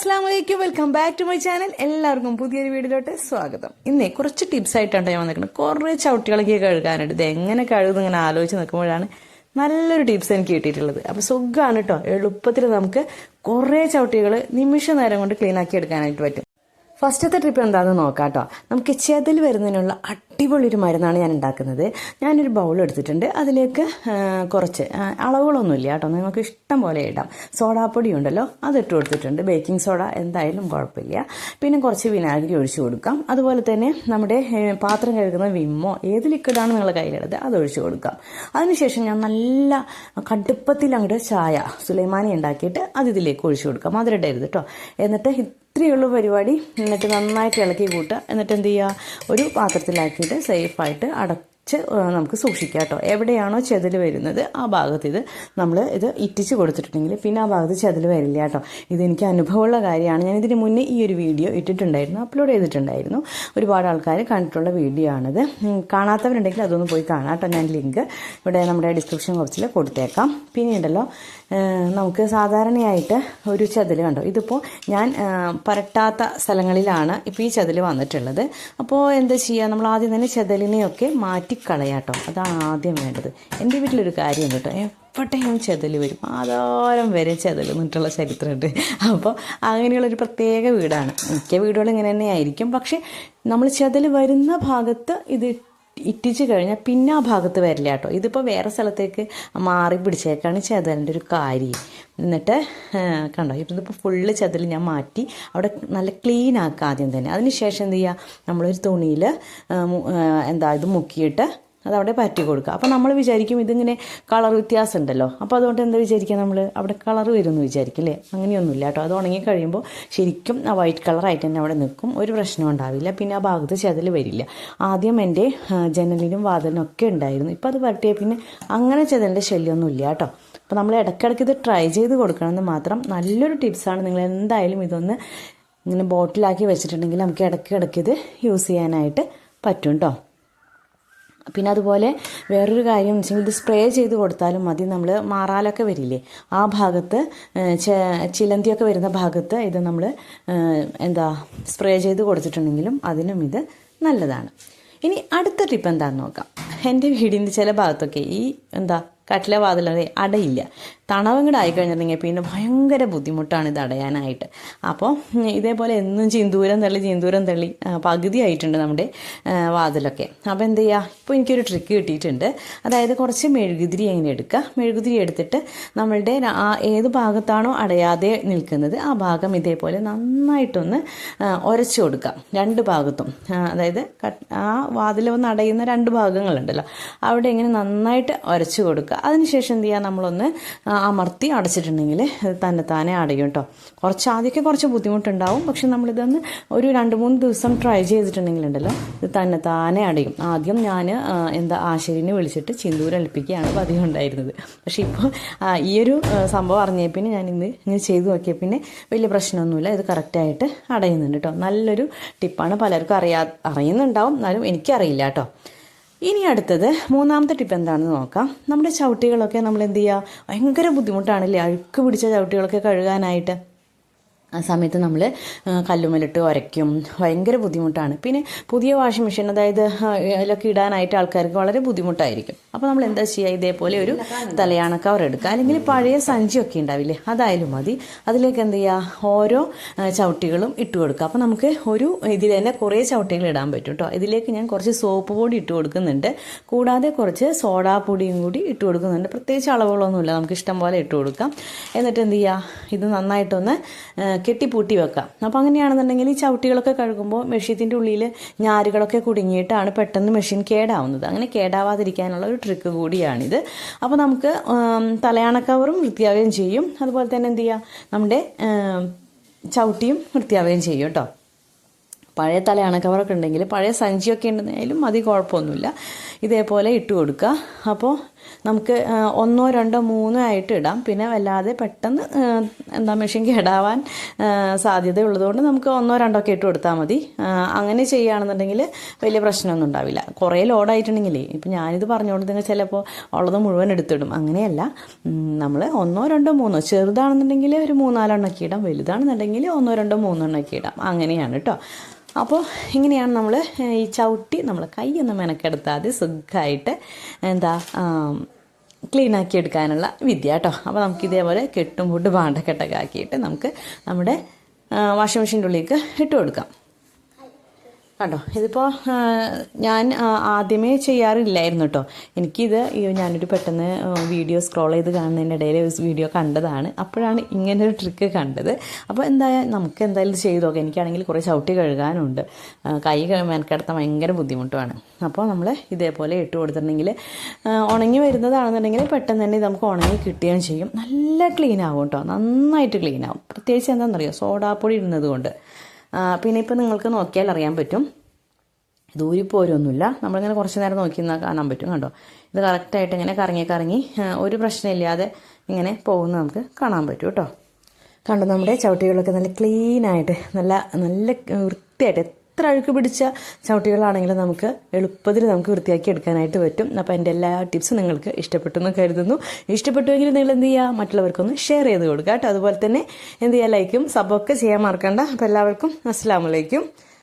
അസ്സാം വലൈക്കും welcome back to my channel. എല്ലാവർക്കും പുതിയൊരു വീഡിയോയിലോട്ട് സ്വാഗതം. ഇന്നേ കുറച്ച് ടിപ്സ് ആയിട്ടാണ് ഞാൻ വന്നിരിക്കുന്നത്. കുറേ ചവിട്ടികളൊക്കെ കഴുകാനുണ്ട്. ഇത് എങ്ങനെ കഴുകുന്നു ഇങ്ങനെ ആലോചിച്ച് നിൽക്കുമ്പോഴാണ് നല്ലൊരു ടിപ്സ് എനിക്ക് കിട്ടിയിട്ടുള്ളത്. അപ്പോൾ സുഖമാണ് കേട്ടോ. എളുപ്പത്തിൽ നമുക്ക് കുറേ ചവിട്ടികൾ നിമിഷ നേരം കൊണ്ട് ക്ലീൻ ആക്കി എടുക്കാനായിട്ട് പറ്റും. ഫസ്റ്റത്തെ ട്രിപ്പ് എന്താണെന്ന് നോക്കാം കേട്ടോ. നമുക്ക് ചെതിൽ വരുന്നതിനുള്ള അടിപൊളി ഒരു മരുന്നാണ് ഞാൻ ഉണ്ടാക്കുന്നത് ഞാനൊരു ബൗൾ എടുത്തിട്ടുണ്ട്. അതിലേക്ക് കുറച്ച് അളവുകളൊന്നുമില്ല കേട്ടോ. നിങ്ങൾക്ക് ഇഷ്ടം പോലെ ഇടാം. സോഡാപ്പൊടി ഉണ്ടല്ലോ അതിട്ട് കൊടുത്തിട്ടുണ്ട്. ബേക്കിംഗ് സോഡ എന്തായാലും കുഴപ്പമില്ല. പിന്നെ കുറച്ച് വിനാഗിരി ഒഴിച്ചു കൊടുക്കാം. അതുപോലെ തന്നെ നമ്മുടെ പാത്രം കഴുകുന്ന വിമ്മോ ഏത് ലിക്വിഡാണ് നിങ്ങളുടെ കയ്യിലുള്ളത് അത് ഒഴിച്ചു കൊടുക്കാം. അതിനുശേഷം ഞാൻ നല്ല കടുപ്പത്തിൽ അങ്ങോട്ട് ചായ സുലൈമാനി ഉണ്ടാക്കിയിട്ട് അത് ഇതിലേക്ക് ഒഴിച്ചു കൊടുക്കാം. മധുരയിടരുത് കേട്ടോ. എന്നിട്ട് ഇത്രയേ ഉള്ളൂ പരിപാടി. എന്നിട്ട് നന്നായിട്ട് ഇളക്കി കൂട്ടുക. എന്നിട്ട് എന്ത് ചെയ്യുക? ഒരു പാത്രത്തിലാക്കിയിട്ട് സേഫായിട്ട് അടച്ച് നമുക്ക് സൂക്ഷിക്കാം കേട്ടോ. എവിടെയാണോ ചെതിൽ വരുന്നത് ആ ഭാഗത്ത് ഇത് നമ്മൾ ഇത് ഇറ്റിച്ച് കൊടുത്തിട്ടുണ്ടെങ്കിൽ പിന്നെ ആ ഭാഗത്ത് ചെതിൽ വരില്ല കേട്ടോ. ഇതെനിക്ക് അനുഭവമുള്ള കാര്യമാണ്. ഞാൻ ഇതിന് മുന്നേ ഈ ഒരു വീഡിയോ ഇട്ടിട്ടുണ്ടായിരുന്നു അപ്ലോഡ് ചെയ്തിട്ടുണ്ടായിരുന്നു. ഒരുപാട് ആൾക്കാർ കണ്ടിട്ടുള്ള വീഡിയോ ആണിത്. കാണാത്തവരുണ്ടെങ്കിൽ അതൊന്ന് പോയി കാണാം കേട്ടോ. ഞാൻ ലിങ്ക് ഇവിടെ നമ്മുടെ ഡിസ്ക്രിപ്ഷൻ ബോക്സിൽ കൊടുത്തേക്കാം. പിന്നെ ഉണ്ടല്ലോ നമുക്ക് സാധാരണയായിട്ട് ഒരു ചതിൽ കണ്ടോ? ഇതിപ്പോൾ ഞാൻ പരട്ടാത്ത സ്ഥലങ്ങളിലാണ് ഇപ്പോൾ ഈ ചതിൽ വന്നിട്ടുള്ളത്. അപ്പോൾ എന്താ ചെയ്യുക നമ്മൾ ആദ്യം തന്നെ ചതലിനെയൊക്കെ മാറ്റിക്കളയാട്ടോ അതാണ് ആദ്യം വേണ്ടത്. എന്റെ വീട്ടിലൊരു കാര്യം കേട്ടോ. എപ്പോഴത്തേക്കും ചെതൽ വരും. ആധാരം വരെ ചെതൽ എന്നിട്ടുള്ള ചരിത്രമുണ്ട്. അപ്പോൾ അങ്ങനെയുള്ളൊരു പ്രത്യേക വീടാണ്. മിക്ക വീടുകളും ഇങ്ങനെ തന്നെ ആയിരിക്കും പക്ഷേ നമ്മൾ ചെതൽ വരുന്ന ഭാഗത്ത് ഇത് ഇറ്റിച്ച് കഴിഞ്ഞാൽ പിന്നെ ആ ഭാഗത്ത് വരില്ല കേട്ടോ. ഇതിപ്പോൾ വേറെ സ്ഥലത്തേക്ക് മാറി പിടിച്ചേക്കാണ് ചെതലിന്റെ ഒരു കാര്യം. എന്നിട്ട് കണ്ടോ? ഇതിപ്പോൾ ഫുള്ള് ചെതൽ ഞാൻ മാറ്റി അവിടെ നല്ല ക്ലീൻ ആക്കുക ആദ്യം തന്നെ. അതിനുശേഷം എന്ത് ചെയ്യുക നമ്മളൊരു തുണിയിൽ എന്താ ഇത് മുക്കിയിട്ട് അതവിടെ പറ്റി കൊടുക്കുക. അപ്പോൾ നമ്മൾ വിചാരിക്കും ഇതിങ്ങനെ കളർ വ്യത്യാസം ഉണ്ടല്ലോ അപ്പോൾ അതുകൊണ്ട് എന്താ വിചാരിക്കുക നമ്മൾ അവിടെ കളർ വരുമെന്ന് വിചാരിക്കും അല്ലേ? അങ്ങനെയൊന്നുമില്ല കേട്ടോ. അത് ഉണങ്ങി കഴിയുമ്പോൾ ശരിക്കും ആ വൈറ്റ് കളറായിട്ട് തന്നെ അവിടെ നിൽക്കും. ഒരു പ്രശ്നം ഉണ്ടാവില്ല. പിന്നെ ആ ഭാഗത്ത് ചെതൽ വരില്ല. ആദ്യം എന്റെ ജനലിനും വാതിലിനും ഒക്കെ ഉണ്ടായിരുന്നു. ഇപ്പോൾ അത് പരട്ടിയ പിന്നെ അങ്ങനെ ചെതലിന്റെ ശല്യമൊന്നുമില്ല കേട്ടോ. അപ്പോൾ നമ്മൾ ഇടയ്ക്കിടയ്ക്ക് ഇത് ട്രൈ ചെയ്ത് കൊടുക്കണമെന്ന് മാത്രം നല്ലൊരു ടിപ്സാണ്. നിങ്ങൾ എന്തായാലും ഇതൊന്ന് ഇങ്ങനെ ബോട്ടിലാക്കി വെച്ചിട്ടുണ്ടെങ്കിൽ നമുക്ക് ഇടയ്ക്ക് ഇടയ്ക്ക് ഇത് യൂസ് ചെയ്യാനായിട്ട് പറ്റും കേട്ടോ. പിന്നെ അതുപോലെ വേറൊരു കാര്യം വെച്ചാൽ ഇത് സ്പ്രേ ചെയ്ത് കൊടുത്താലും മതി. നമ്മൾ മാറാലൊക്കെ വരില്ലേ? ആ ഭാഗത്ത് ചിലന്തിയൊക്കെ വരുന്ന ഭാഗത്ത് ഇത് നമ്മൾ എന്താ സ്പ്രേ ചെയ്ത് കൊടുത്തിട്ടുണ്ടെങ്കിലും അതിനും ഇത് നല്ലതാണ്. ഇനി അടുത്ത ടിപ്പ് എന്താണെന്ന് നോക്കാം. എന്റെ വീടിന്റെ ചില ഭാഗത്തൊക്കെ ഈ എന്താ കട്ടിലെ വാതിലെ അടയില്ല തണവങ്ങട് ആയിക്കഴിഞ്ഞിട്ടുണ്ടെങ്കിൽ പിന്നെ ഭയങ്കര ബുദ്ധിമുട്ടാണ് ഇത് അടയാനായിട്ട്. അപ്പോൾ ഇതേപോലെ എന്നും ചിന്തൂരം തള്ളി ചിന്തൂരം തള്ളി പകുതി ആയിട്ടുണ്ട് നമ്മുടെ വാതിലൊക്കെ. അപ്പോൾ എന്ത് ചെയ്യുക ഇപ്പോൾ എനിക്കൊരു ട്രിക്ക് കിട്ടിയിട്ടുണ്ട്. അതായത് കുറച്ച് മെഴുകുതിരി എങ്ങനെ എടുക്കുക മെഴുകുതിരി എടുത്തിട്ട് നമ്മളുടെ ഏത് ഭാഗത്താണോ അടയാതെ നിൽക്കുന്നത് ആ ഭാഗം ഇതേപോലെ നന്നായിട്ടൊന്ന് ഉരച്ചു കൊടുക്കുക രണ്ട് ഭാഗത്തും. അതായത് ആ വാതിൽ ഒന്ന് അടയുന്ന രണ്ട് ഭാഗങ്ങളുണ്ടല്ലോ. അവിടെ ഇങ്ങനെ നന്നായിട്ട് ഉരച്ചു കൊടുക്കുക അതിനുശേഷം എന്ത് ചെയ്യുക നമ്മളൊന്ന് അമർത്തി അടച്ചിട്ടുണ്ടെങ്കിൽ തന്നെ താനേ അടയും കേട്ടോ കുറച്ച് ആദ്യമൊക്കെ കുറച്ച് ബുദ്ധിമുട്ടുണ്ടാവും. പക്ഷെ നമ്മളിതൊന്ന് ഒരു രണ്ട് മൂന്ന് ദിവസം ട്രൈ ചെയ്തിട്ടുണ്ടെങ്കിലുണ്ടല്ലോ ഇത് തന്നെ താനേ അടയും ആദ്യം ഞാൻ എന്താ ആശരിനെ വിളിച്ചിട്ട് ചിന്തൂർ അൽപ്പിക്കുകയാണ് പതിവ് ഉണ്ടായിരുന്നത്. പക്ഷേ ഇപ്പോൾ ഈ ഒരു സംഭവം അറിഞ്ഞ പിന്നെ ഞാൻ ഇന്ന് ഇങ്ങനെ ചെയ്തു നോക്കിയ പിന്നെ വലിയ പ്രശ്നമൊന്നുമില്ല. ഇത് കറക്റ്റായിട്ട് അടയുന്നുണ്ട് കേട്ടോ നല്ലൊരു ടിപ്പാണ് പലർക്കും അറിയാ അറിയുന്നുണ്ടാവും. എന്നാലും എനിക്കറിയില്ല കേട്ടോ ഇനി അടുത്തത് മൂന്നാമത്തെ ടിപ്പ് എന്താണെന്ന് നോക്കാം. നമ്മുടെ ചവിട്ടികളൊക്കെ നമ്മൾ എന്ത് ചെയ്യുക ഭയങ്കര ബുദ്ധിമുട്ടാണല്ലേ? അഴുക്ക് പിടിച്ച ചവിട്ടികളൊക്കെ കഴുകാനായിട്ട്. ആ സമയത്ത് നമ്മൾ കല്ലുമലിട്ട് ഉരയ്ക്കും ഭയങ്കര ബുദ്ധിമുട്ടാണ്. പിന്നെ പുതിയ വാഷിംഗ് മെഷീൻ അതായത് അതിലൊക്കെ ഇടാനായിട്ട് ആൾക്കാർക്ക് വളരെ ബുദ്ധിമുട്ടായിരിക്കും. അപ്പോൾ നമ്മൾ എന്താ ചെയ്യുക ഇതേപോലെ ഒരു തലയാണ കവർ എടുക്കുക. അല്ലെങ്കിൽ പഴയ സഞ്ചിയൊക്കെ ഉണ്ടാവില്ലേ? അതായാലും മതി. അതിലേക്ക് എന്ത് ചെയ്യുക ഓരോ ചവിട്ടികളും ഇട്ട് കൊടുക്കുക. അപ്പോൾ നമുക്ക് ഒരു ഇതിൽ തന്നെ കുറേ ചവിട്ടികൾ ഇടാൻ പറ്റും കേട്ടോ ഇതിലേക്ക് ഞാൻ കുറച്ച് സോപ്പ് പൊടി ഇട്ട് കൊടുക്കുന്നുണ്ട്. കൂടാതെ കുറച്ച് സോഡാ പൊടിയും കൂടി ഇട്ട് കൊടുക്കുന്നുണ്ട്. പ്രത്യേകിച്ച് അളവുകളൊന്നുമില്ല. നമുക്ക് ഇഷ്ടം പോലെ ഇട്ട് കൊടുക്കാം. എന്നിട്ട് എന്ത് ചെയ്യുക ഇത് നന്നായിട്ടൊന്ന് കെട്ടിപ്പൂട്ടി വെക്കാം. അപ്പോൾ അങ്ങനെയാണെന്നുണ്ടെങ്കിൽ ഈ ചവിട്ടികളൊക്കെ കഴുകുമ്പോൾ മെഷീന്റെ ഉള്ളിൽ ഞാരുകളൊക്കെ കുടുങ്ങിയിട്ടാണ് പെട്ടെന്ന് മെഷീൻ കേടാവുന്നത്. അങ്ങനെ കേടാവാതിരിക്കാനുള്ള ഒരു ട്രിക്ക് കൂടിയാണിത്. അപ്പോൾ നമുക്ക് തലയാണ കവറും വൃത്തിയാവുകയും ചെയ്യും. അതുപോലെ തന്നെ എന്ത് ചെയ്യുക നമ്മുടെ ചവിട്ടിയും വൃത്തിയാവുകയും ചെയ്യും കേട്ടോ. പഴയ തലയണ കവറൊക്കെ ഉണ്ടെങ്കിൽ പഴയ സഞ്ചിയൊക്കെ ഉണ്ടെന്നായാലും മതി കുഴപ്പമൊന്നുമില്ല. ഇതേപോലെ ഇട്ട് കൊടുക്കുക. അപ്പോൾ നമുക്ക് ഒന്നോ രണ്ടോ മൂന്നോ ആയിട്ട് ഇടാം. പിന്നെ വല്ലാതെ പെട്ടെന്ന് എന്താ മെഷീൻ കേടാവാൻ സാധ്യത ഉള്ളതുകൊണ്ട് നമുക്ക് ഒന്നോ രണ്ടോ ഒക്കെ ഇട്ട് കൊടുത്താൽ മതി. അങ്ങനെ ചെയ്യുകയാണെന്നുണ്ടെങ്കിൽ വലിയ പ്രശ്നമൊന്നും ഉണ്ടാവില്ല. കുറേ ലോഡായിട്ടുണ്ടെങ്കിലേ ഇപ്പം ഞാനിത് പറഞ്ഞുകൊണ്ടിരുന്ന ചിലപ്പോൾ ഉള്ളത് മുഴുവൻ എടുത്തിടും. അങ്ങനെയല്ല. നമ്മൾ ഒന്നോ രണ്ടോ മൂന്നോ ചെറുതാണെന്നുണ്ടെങ്കിൽ ഒരു മൂന്നാലെണ്ണൊക്കെ ഇടാം. വലുതാണെന്നുണ്ടെങ്കിൽ ഒന്നോ രണ്ടോ മൂന്നെണ്ണൊക്കെ ഇടാം. അങ്ങനെയാണ് കേട്ടോ. അപ്പോൾ ഇങ്ങനെയാണ് നമ്മൾ ഈ ചവിട്ടി നമ്മൾ കൈയൊന്നും മെനക്കെടുത്താതെ സുഖമായിട്ട് എന്താ ക്ലീൻ ആക്കി എടുക്കാനുള്ള വിദ്യ കേട്ടോ അപ്പോൾ നമുക്ക് ഇതേപോലെ കെട്ടും പൂട്ട് പാണ്ടക്കെട്ടൊക്കെ ആക്കിയിട്ട് നമുക്ക് നമ്മുടെ വാഷിംഗ് മെഷീന്റെ ഉള്ളിലേക്ക് ഇട്ട് കൊടുക്കാം. കണ്ടോ? ഇതിപ്പോൾ ഞാൻ ആദ്യമേ ചെയ്യാറില്ലായിരുന്നു കേട്ടോ എനിക്കിത് ഞാനൊരു പെട്ടെന്ന് വീഡിയോ സ്ക്രോൾ ചെയ്ത് കാണുന്നതിന്റെ ഇടയിൽ വീഡിയോ കണ്ടതാണ്. അപ്പോഴാണ് ഇങ്ങനെ ഒരു ട്രിക്ക് കണ്ടത്. അപ്പോൾ എന്തായാലും നമുക്ക് എന്തായാലും ചെയ്ത് നോക്കാം. എനിക്കാണെങ്കിൽ കുറേ ചവിട്ടി കഴുകാനുണ്ട്. കൈ മെനക്കെടുത്താൽ ഭയങ്കര ബുദ്ധിമുട്ടുമാണ്. അപ്പോൾ നമ്മൾ ഇതേപോലെ ഇട്ട് കൊടുത്തിട്ടുണ്ടെങ്കിൽ ഉണങ്ങി വരുന്നതാണെന്നുണ്ടെങ്കിൽ പെട്ടെന്ന് തന്നെ നമുക്ക് ഉണങ്ങി കിട്ടുകയും ചെയ്യും. നല്ല ക്ലീൻ ആവും കേട്ടോ നന്നായിട്ട് ക്ലീൻ ആവും. പ്രത്യേകിച്ച് എന്താണെന്നറിയോ? സോഡാപ്പൊടി ഇടുന്നത് കൊണ്ട്. പിന്നെ ഇപ്പം നിങ്ങൾക്ക് നോക്കിയാൽ അറിയാൻ പറ്റും. ഇത് ഊരിപ്പോരൊന്നുമില്ല നമ്മളിങ്ങനെ കുറച്ച് നേരം നോക്കി നിന്നാൽ കാണാൻ പറ്റും കണ്ടോ? ഇത് കറക്റ്റായിട്ട് ഇങ്ങനെ കറങ്ങി കറങ്ങി ഒരു പ്രശ്നമില്ലാതെ ഇങ്ങനെ പോകുന്ന നമുക്ക് കാണാൻ പറ്റും കേട്ടോ. കണ്ടോ നമ്മുടെ ചവിട്ടികളൊക്കെ നല്ല ക്ലീനായിട്ട് നല്ല നല്ല വൃത്തിയായിട്ട് എത്ര അഴുക്ക് പിടിച്ച ചവിട്ടികളാണെങ്കിലും നമുക്ക് എളുപ്പത്തിൽ നമുക്ക് വൃത്തിയാക്കി എടുക്കാനായിട്ട് പറ്റും. അപ്പോൾ എന്റെ എല്ലാ ടിപ്സും നിങ്ങൾക്ക് ഇഷ്ടപ്പെട്ടു എന്ന് കരുതുന്നു. ഇഷ്ടപ്പെട്ടുവെങ്കിൽ നിങ്ങൾ എന്ത് ചെയ്യുക? മറ്റുള്ളവർക്കൊന്ന് ഷെയർ ചെയ്ത് കൊടുക്കുക കേട്ടോ. അതുപോലെ തന്നെ എന്ത് ചെയ്യുക? ലൈക്കും സബൊക്കെ ചെയ്യാൻ മറക്കണ്ട. അപ്പോൾ എല്ലാവർക്കും അസ്സാം വലൈക്കും